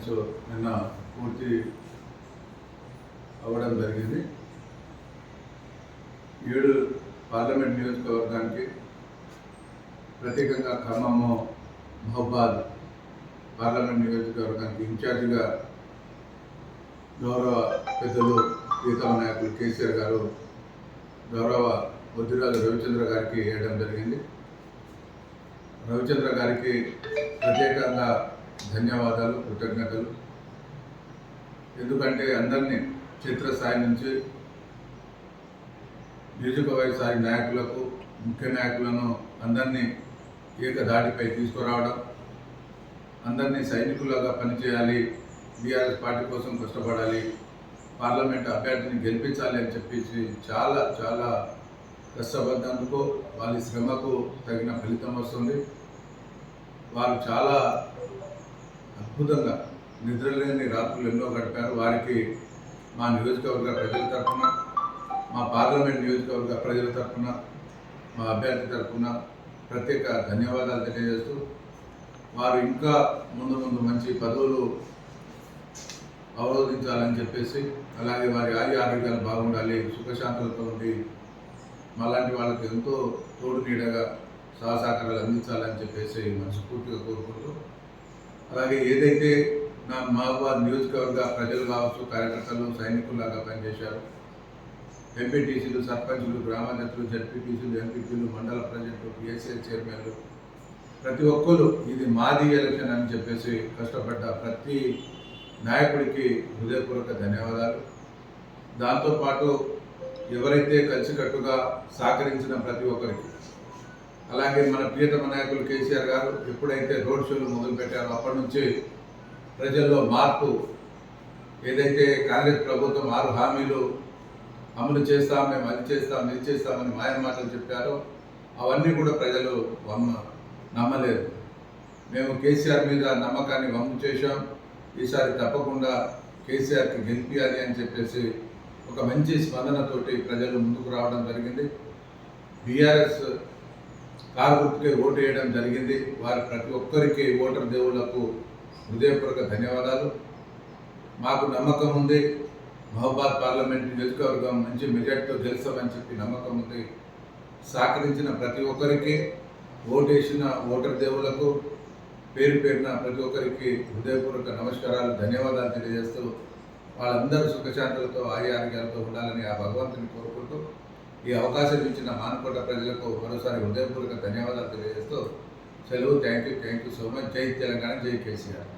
Conference నిన్న పూర్తి అవ్వడం జరిగింది. ఏడు పార్లమెంట్ నియోజకవర్గానికి ప్రత్యేకంగా ఖమ్మము మహబాద్ పార్లమెంట్ నియోజకవర్గానికి ఇన్ఛార్జిగా గౌరవ పెద్దలు సీతమ్మ నాయకులు కేసీఆర్ గారు గౌరవ బొద్దురాజు రవిచంద్ర గారికి వేయడం జరిగింది. రవిచంద్ర గారికి ప్రత్యేకంగా ధన్యవాదాలు కృతజ్ఞతలు. ఎందుకంటే అందరినీ క్షేత్రస్థాయి నుంచి నియోజకవర్గ స్థాయి నాయకులకు ముఖ్య నాయకులను అందరినీ ఏకదాటిపై తీసుకురావడం అందరినీ సైనికులుగా పనిచేయాలి బీఆర్ఎస్ పార్టీ కోసం కష్టపడాలి పార్లమెంట్ అభ్యర్థిని గెలిపించాలి అని చెప్పేసి చాలా చాలా కష్టపడ్డందుకు వాళ్ళ శ్రమకు తగిన ఫలితం వస్తుంది. వారు చాలా అద్భుతంగా నిద్రలేని రాత్రులు ఎన్నో గడిపారు. వారికి మా నియోజకవర్గ ప్రజల తరఫున మా పార్లమెంట్ నియోజకవర్గ ప్రజల తరఫున మా అభ్యర్థి తరఫున ప్రత్యేక ధన్యవాదాలు తెలియజేస్తూ వారు ఇంకా ముందు ముందు మంచి పదవులు అవరోధించాలని చెప్పేసి అలాగే వారి ఆయుర ఆరోగ్యాలు బాగుండాలి సుఖశాంతులతో ఉండి మాలాంటి వాళ్ళకి ఎంతో తోడు నీడగా సహసహకారాలు అందించాలని చెప్పేసి మనస్ఫూర్తిగా కోరుకుంటూ అలాగే ఏదైతే నా మహబాద్ నియోజకవర్గ ప్రజలు కావచ్చు కార్యకర్తలు సైనికులాగా పనిచేశారు ఎంపీటీసీలు సర్పంచులు గ్రామాధ్యక్షులు జడ్పీటీసీలు ఎంపీపీలు మండల ప్రెసిడెంట్లు పిఎస్ఎల్ చైర్మన్లు ప్రతి ఒక్కరు ఇది మాది ఎలక్షన్ అని చెప్పేసి కష్టపడ్డ ప్రతి నాయకుడికి హృదయపూర్వక ధన్యవాదాలు. దాంతోపాటు ఎవరైతే కలిసికట్టుగా సహకరించిన ప్రతి ఒక్కరికి అలాగే మన ప్రియతమ నాయకులు కేసీఆర్ గారు ఎప్పుడైతే రోడ్ షోలు మొదలుపెట్టారో అప్పటి నుంచి ప్రజల్లో మార్పు ఏదైతే కాంగ్రెస్ ప్రభుత్వం ఆరు హామీలు అమలు చేస్తాం మేము అది చేస్తాం ఇది చేస్తామని మాయ మాటలు చెప్పారో అవన్నీ కూడా ప్రజలు వమ్మ నమ్మలేదు. మేము కేసీఆర్ మీద నమ్మకాన్ని వమ్ము చేశాం. ఈసారి తప్పకుండా కేసీఆర్కి గెలిపియాలి అని చెప్పేసి ఒక మంచి స్పందనతోటి ప్రజలు ముందుకు రావడం జరిగింది. బీఆర్ఎస్ కారు గుర్తుకే ఓటు వేయడం జరిగింది. వారి ప్రతి ఒక్కరికి ఓటర్ దేవుళ్ళకు హృదయపూర్వక ధన్యవాదాలు. మాకు నమ్మకం ఉంది. మహబాద్ పార్లమెంట్ నియోజకవర్గం మంచి మెజార్టీతో గెలుస్తామని చెప్పి నమ్మకం ఉంది. సహకరించిన ప్రతి ఒక్కరికి ఓటేసిన ఓటర్ దేవులకు పేరు పేరున ప్రతి ఒక్కరికి హృదయపూర్వక నమస్కారాలు ధన్యవాదాలు తెలియజేస్తూ వాళ్ళందరూ సుఖశాంతులతో ఆరోగ్యాలతో ఉండాలని ఆ భగవంతుని కోరుకుంటూ ఈ అవకాశం ఇచ్చిన మానకోట ప్రజలకు మరోసారి హృదయపూర్వక ధన్యవాదాలు తెలియజేస్తూ సెలవు. Thank you thank you so much. జై తెలంగాణ జై కేసీఆర్.